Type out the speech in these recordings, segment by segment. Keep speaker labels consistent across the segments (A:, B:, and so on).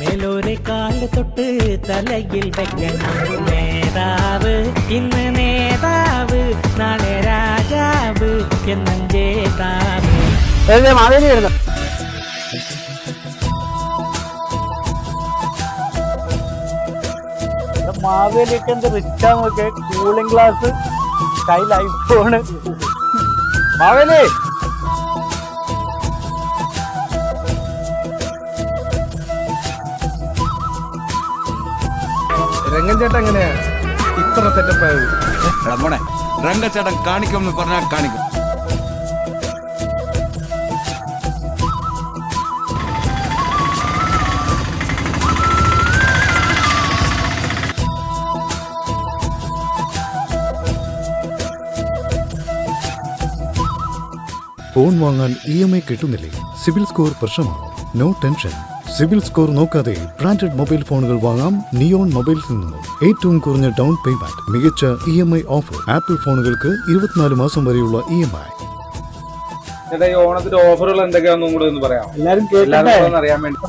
A: മേലോരെ കാൽ തൊട്ട് തലയിൽ വെക്കണം. നേതാവ് ഇന്ന് നേതാവ് നാളെ രാജാവ് എന്നും ജേതാവ്.
B: മാവേലിയൊക്കെ എന്ത് റിച്ചാ നോക്കെ കൂളിംഗ് ഗ്ലാസ് കയ്യിൽ ഐഫോണ് മാവേലി!
C: രംഗൻ ചേട്ടൻ എങ്ങനെയാ? ഇത്ര സെറ്റപ്പ് ആയത്.
D: മോനെ രംഗച്ചേട്ടൻ കാണിക്കും എന്ന് പറഞ്ഞാൽ കാണിക്കും.
E: ഫോൺ വാങ്ങാൻ ഇ എം ഐ കിട്ടുന്നില്ലേ? സിബിൽ സ്കോർ പ്രശ്നമാണോ? No tension. സിബിൽ സ്കോർ നോക്കാതെ ബ്രാൻഡഡ് മൊബൈൽ ഫോണുകൾ വാങ്ങാം നിയോൺ മൊബൈൽസിൽ നിന്നും. ഏറ്റവും കുറഞ്ഞ ഡൗൺ പേയ്മെന്റ് മികച്ച E M I offer. Apple ഫോണുകൾക്ക് ഇരുപത്തിനാല് മാസം വരെയുള്ള ഇ എം ഐ.
C: ഓണത്തിന്റെ ഓഫറുകൾ എന്തൊക്കെയാണെന്നും കൂടെ ഒന്ന് പറയാം
B: എല്ലാരും
C: എല്ലാവരും അറിയാൻ വേണ്ടി.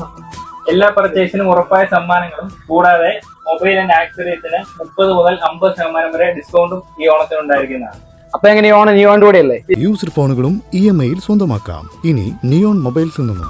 F: എല്ലാ പർച്ചേസിനും ഉറപ്പായ സമ്മാനങ്ങളും കൂടാതെ മൊബൈൽ ആൻഡ് ആക്സറീസിന് മുപ്പത് മുതൽ അമ്പത് ശതമാനം വരെ ഡിസ്കൗണ്ടും ഈ ഓണത്തിന് ഉണ്ടായിരിക്കുന്നതാണ്
B: അപ്പൊ എങ്ങനെയാണ് ഓണം? നീ ഓണ്ട് കൂടെയല്ലേ?
E: യൂസ്ഡ് ഫോണുകളും ഇ എം ഐയിൽ സ്വന്തമാക്കാം. ഇനി നിയോൺ മൊബൈൽസിൽ നിന്നും.